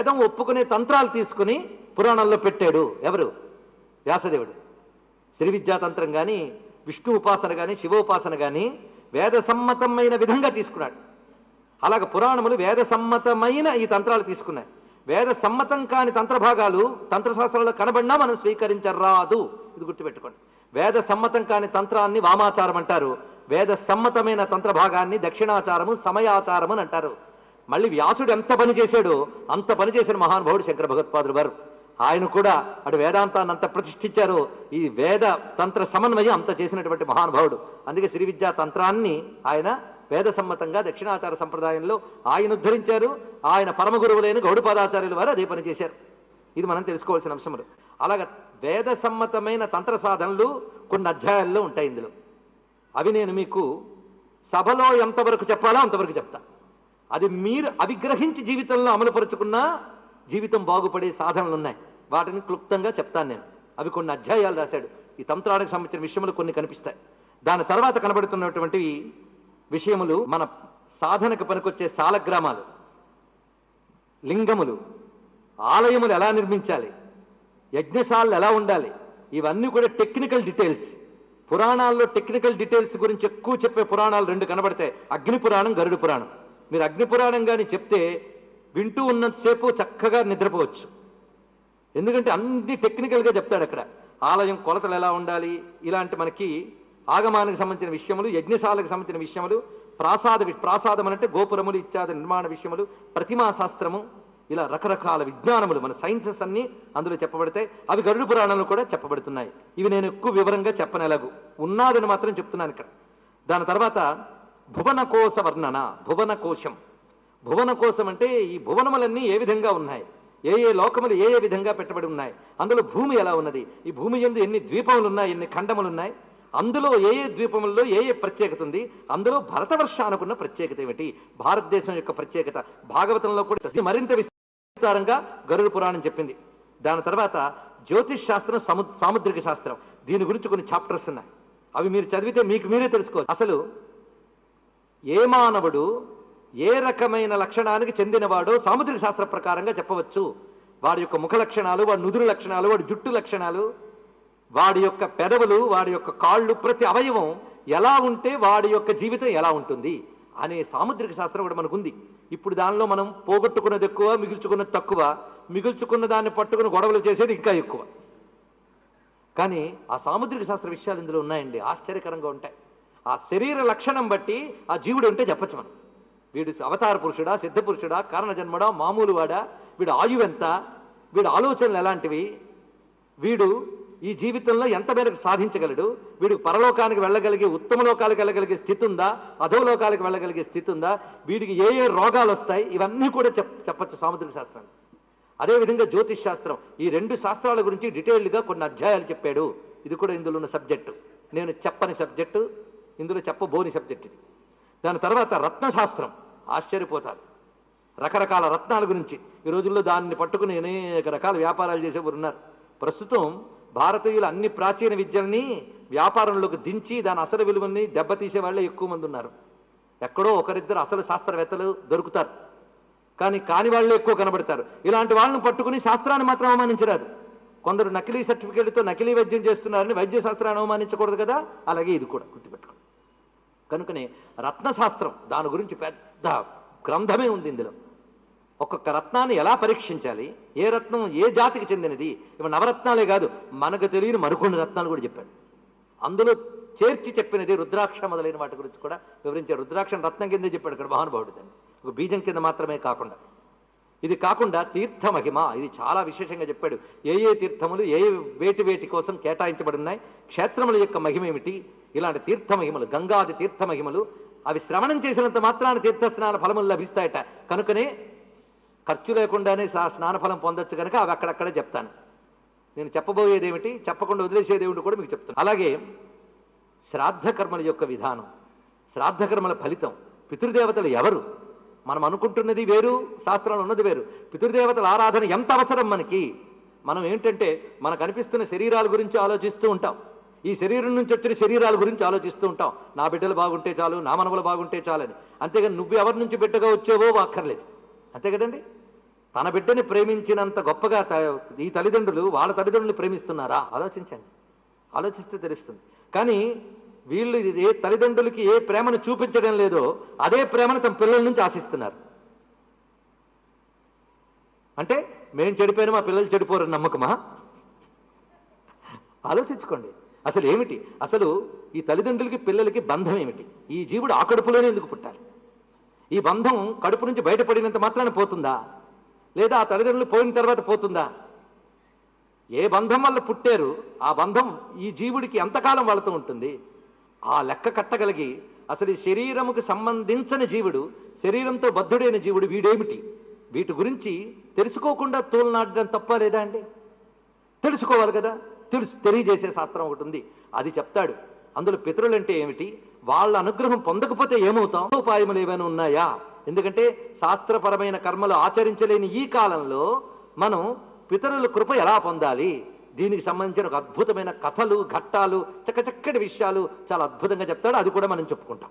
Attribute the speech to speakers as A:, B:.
A: వేదం ఒప్పుకునే తంత్రాలు తీసుకుని పురాణంలో పెట్టాడు. ఎవరు? వ్యాసదేవుడు. శ్రీ విద్యాతంత్రం కానీ విష్ణు ఉపాసన కానీ శివోపాసన కానీ వేద సమ్మతమైన విధంగా తీసుకున్నాడు. అలాగ పురాణములు వేద సమ్మతమైన ఈ తంత్రాలు తీసుకున్నాయి. వేద సమ్మతం కాని తంత్రభాగాలు తంత్రశాస్త్రంలో కనబడినా మనం స్వీకరించరాదు. ఇది గుర్తుపెట్టుకోండి. వేద సమ్మతం కాని తంత్రాన్ని వామాచారం అంటారు. వేద సమ్మతమైన తంత్రభాగాన్ని దక్షిణాచారము సమయాచారము అని అంటారు. మళ్ళీ వ్యాసుడు ఎంత పని చేశాడో అంత పని చేసిన మహానుభావుడు శంకర భగవత్పాదులు వారు ఆయన కూడా అటు వేదాంతాన్ని అంత ప్రతిష్ఠించారు ఈ వేద తంత్ర సమన్వయం అంత చేసినటువంటి మహానుభావుడు అందుకే శ్రీ విద్యా తంత్రాన్ని ఆయన వేద సమ్మతంగా దక్షిణాచార సంప్రదాయంలో ఆయన ఉద్ధరించారు. ఆయన పరమ గురువులైన గౌడపాదాచార్యుల వారు అదే పని చేశారు. ఇది మనం తెలుసుకోవాల్సిన అంశములు. అలాగ వేద సమ్మతమైన తంత్ర సాధనలు కొన్ని అధ్యాయాల్లో ఉంటాయి ఇందులో. అవి నేను మీకు సభలో ఎంతవరకు చెప్పాలో అంతవరకు చెప్తా. అది మీరు అవిగ్రహించి జీవితంలో అమలుపరుచుకున్నా జీవితం బాగుపడే సాధనలు ఉన్నాయి వాటిని క్లుప్తంగా చెప్తాను నేను. అవి కొన్ని అధ్యాయాలు రాశాడు. ఈ తంత్రానికి సంబంధించిన విషయములు కొన్ని కనిపిస్తాయి. దాని తర్వాత కనబడుతున్నటువంటి విషయములు మన సాధనకు పనికొచ్చే సాలగ్రామాలు. లింగములు. ఆలయములు ఎలా నిర్మించాలి? యజ్ఞశాలలు ఎలా ఉండాలి? ఇవన్నీ కూడా టెక్నికల్ డీటెయిల్స్. పురాణాల్లో టెక్నికల్ డీటెయిల్స్ గురించి ఎక్కువ చెప్పే పురాణాలు రెండు కనబడతాయి. అగ్ని పురాణం గరుడు పురాణం. మీరు అగ్ని పురాణం కానీ చెప్తే వింటూ ఉన్నంతసేపు చక్కగా నిద్రపోవచ్చు. ఎందుకంటే అన్ని టెక్నికల్గా చెప్తాడు అక్కడ. ఆలయం కొలతలు ఎలా ఉండాలి? ఇలాంటి మనకి ఆగమానికి సంబంధించిన విషయములు యజ్ఞశాలకు సంబంధించిన విషయములు ప్రాసాద ప్రాసాదం అంటే గోపురములు ఇత్యాది నిర్మాణ విషయములు ప్రతిమా శాస్త్రము ఇలా రకరకాల విజ్ఞానములు మన సైన్సెస్ అన్నీ అందులో చెప్పబడతాయి. అవి గరుడు పురాణంలో కూడా చెప్పబడుతున్నాయి. ఇవి నేను ఎక్కువ వివరంగా చెప్పనెలగు. ఉన్నాదని మాత్రం చెప్తున్నాను ఇక్కడ. దాని తర్వాత భువన కోశ వర్ణన భువన కోశం భువన కోశం అంటే ఈ భువనములన్నీ ఏ విధంగా ఉన్నాయి? ఏ ఏ లోకములు ఏ ఏ విధంగా పెట్టబడి ఉన్నాయి? అందులో భూమి ఎలా ఉన్నది? ఈ భూమి ఎందు ఎన్ని ద్వీపములు ఉన్నాయి ఎన్ని ఖండములు ఉన్నాయి అందులో ఏ ఏ ద్వీపముల్లో ఏ ఏ ప్రత్యేకత ఉంది? అందులో భరతవర్షానుకున్న ప్రత్యేకత ఏమిటి? భారతదేశం యొక్క ప్రత్యేకత. భాగవతంలో కూడా మరింత విస్తారంగా గరుడ పురాణం చెప్పింది. దాని తర్వాత జ్యోతిష్ శాస్త్రం సము సాముద్రిక శాస్త్రం. దీని గురించి కొన్ని చాప్టర్స్ ఉన్నాయి. అవి మీరు చదివితే మీకు మీరే తెలుసుకోవచ్చు. అసలు ఏ మానవుడు ఏ రకమైన లక్షణానికి చెందినవాడో సాముద్రిక శాస్త్ర ప్రకారంగా చెప్పవచ్చు. వాడి యొక్క ముఖ లక్షణాలు వాడి నుదురు లక్షణాలు వాడి జుట్టు లక్షణాలు వాడి యొక్క పెదవులు వాడి యొక్క కాళ్ళు ప్రతి అవయవం ఎలా ఉంటే వాడి యొక్క జీవితం ఎలా ఉంటుంది అనే సాముద్రిక శాస్త్రం కూడా మనకుంది. ఇప్పుడు దానిలో మనం పోగొట్టుకున్నది ఎక్కువ మిగుల్చుకున్నది తక్కువ మిగుల్చుకున్న దాన్ని పట్టుకుని గొడవలు చేసేది ఇంకా ఎక్కువ. కానీ ఆ సాముద్రిక శాస్త్ర విషయాలు ఇందులో ఉన్నాయండి. ఆశ్చర్యకరంగా ఉంటాయి. ఆ శరీర లక్షణం బట్టి ఆ జీవుడు ఉంటే చెప్పచ్చు మనం. వీడు అవతార పురుషుడా సిద్ధ పురుషుడా కారణ జన్మడా మామూలు వాడా వీడు ఆయువు ఎంత వీడు ఆలోచనలు ఎలాంటివి వీడు ఈ జీవితంలో ఎంత మేరకు సాధించగలడు వీడు పరలోకానికి వెళ్ళగలిగే ఉత్తమ లోకాలకు వెళ్ళగలిగే స్థితి ఉందా అధవలోకాలకు వెళ్ళగలిగే స్థితి ఉందా వీడికి ఏ ఏ రోగాలు వస్తాయి ఇవన్నీ కూడా చెప్ చెప్పచ్చు సాముద్రిక శాస్త్రాన్ని అదేవిధంగా జ్యోతిష్ శాస్త్రం ఈ రెండు శాస్త్రాల గురించి డీటెయిల్డ్గా కొన్ని అధ్యాయాలు చెప్పాడు. ఇది కూడా ఇందులో ఉన్న సబ్జెక్టు. నేను చెప్పని సబ్జెక్టు ఇందులో చెప్పబోని సబ్జెక్ట్ ఇది. దాని తర్వాత రత్నశాస్త్రం. ఆశ్చర్యపోతారు. రకరకాల రత్నాల గురించి. ఈ రోజుల్లో దాన్ని పట్టుకుని అనేక రకాల వ్యాపారాలు చేసేవారు ఉన్నారు ప్రస్తుతం భారతీయులు అన్ని ప్రాచీన విద్యల్ని వ్యాపారంలోకి దించి దాని అసలు విలువని దెబ్బతీసే వాళ్ళే ఎక్కువ మంది ఉన్నారు. ఎక్కడో ఒకరిద్దరు అసలు శాస్త్రవేత్తలు దొరుకుతారు. కానీ కాని వాళ్ళే ఎక్కువ కనబడతారు. ఇలాంటి వాళ్ళని పట్టుకుని శాస్త్రాన్ని మాత్రం అవమానించరాదు. కొందరు నకిలీ సర్టిఫికేట్తో నకిలీ వైద్యం చేస్తున్నారని వైద్య శాస్త్రాన్ని అవమానించకూడదు కదా? అలాగే ఇది కూడా గుర్తుపెట్టుకోండి. కనుకనే రత్నశాస్త్రం దాని గురించి పెద్ద గ్రంథమే ఉంది ఇందులో. ఒక్కొక్క రత్నాన్ని ఎలా పరీక్షించాలి? ఏ రత్నం ఏ జాతికి చెందినది? ఇవి నవరత్నాలే కాదు మనకు తెలియని మరికొన్ని రత్నాలు కూడా చెప్పాడు. అందులో చేర్చి చెప్పినది రుద్రాక్ష మొదలైన వాటి గురించి కూడా వివరించాడు. రుద్రాక్ష రత్నం కిందే చెప్పాడు ఇక్కడ మహానుభావుడు దాన్ని. ఒక బీజం కింద మాత్రమే కాకుండా. ఇది కాకుండా తీర్థ మహిమ ఇది చాలా విశేషంగా చెప్పాడు. ఏ ఏ తీర్థములు ఏ వేటి వేటి కోసం కేటాయించబడున్నాయి క్షేత్రముల యొక్క మహిమ ఏమిటి ఇలాంటి తీర్థ మహిమలు గంగాది తీర్థ మహిమలు అవి శ్రవణం చేసినంత మాత్రాన తీర్థ స్నాన ఫలములు లభిస్తాయట. కనుకనే ఖర్చు లేకుండానే స్నాన ఫలం పొందొచ్చు కనుక అవి అక్కడక్కడే చెప్తాను. నేను చెప్పబోయేది ఏమిటి చెప్పకుండా వదిలేసేది ఏమిటి కూడా మీకు చెప్తాను అలాగే శ్రాద్ధ కర్మల యొక్క విధానం శ్రాద్ధ కర్మల ఫలితం పితృదేవతలు ఎవరు? మనం అనుకుంటున్నది వేరు శాస్త్రంలో ఉన్నది వేరు. పితృదేవతల ఆరాధన ఎంత అవసరం మనకి? మనం ఏంటంటే మనకు అనిపిస్తున్న శరీరాల గురించి ఆలోచిస్తూ ఉంటాం. ఈ శరీరం నుంచి వచ్చిన శరీరాల గురించి ఆలోచిస్తూ ఉంటాం. నా బిడ్డలు బాగుంటే చాలు నా మనవలు బాగుంటే చాలని. అంతేగాని నువ్వు ఎవరి నుంచి బిడ్డగా వచ్చావో అక్కర్లేదు అంతే కదండి? తన బిడ్డని ప్రేమించినంత గొప్పగా ఈ తల్లిదండ్రులు వాళ్ళ తల్లిదండ్రులు ప్రేమిస్తున్నారా? ఆలోచించండి. ఆలోచిస్తే తెలుస్తుంది. కానీ వీళ్ళు ఇది ఏ తల్లిదండ్రులకి ఏ ప్రేమను చూపించడం లేదో అదే ప్రేమను తమ పిల్లల నుంచి ఆశిస్తున్నారు. అంటే మేము చెడిపోయినా మా పిల్లలు చెడిపోరని నమ్మకమా? ఆలోచించుకోండి. అసలు ఏమిటి? అసలు ఈ తల్లిదండ్రులకి పిల్లలకి బంధం ఏమిటి? ఈ జీవుడు ఆ కడుపులోనే ఎందుకు పుట్టాలి? ఈ బంధం కడుపు నుంచి బయటపడినంత మాత్రాన పోతుందా? లేదా ఆ తల్లిదండ్రులు పోయిన తర్వాత పోతుందా? ఏ బంధం వల్ల పుట్టారు? ఆ బంధం ఈ జీవుడికి ఎంతకాలం వాళ్ళతో ఉంటుంది? ఆ లెక్క కట్టగలిగి అసలు ఈ శరీరముకు సంబంధించని జీవుడు శరీరంతో బద్ధుడైన జీవుడు వీడేమిటి? వీటి గురించి తెలుసుకోకుండా తోలనాడడం తప్ప లేదా అండి? తెలుసుకోవాలి కదా. తెలుసు తెలియజేసే శాస్త్రం ఒకటి ఉంది. అది చెప్తాడు. అందులో పితరులు అంటే ఏమిటి? వాళ్ళ అనుగ్రహం పొందకపోతే ఏమవుతాం? ఉపాయములు ఏమైనా ఉన్నాయా? ఎందుకంటే శాస్త్రపరమైన కర్మలు ఆచరించలేని ఈ కాలంలో మనం పితరుల కృప ఎలా పొందాలి? దీనికి సంబంధించిన ఒక అద్భుతమైన కథలు ఘట్టాలు చక్కచక్కటి విషయాలు చాలా అద్భుతంగా చెప్తాడు. అది కూడా మనం చెప్పుకుంటాం.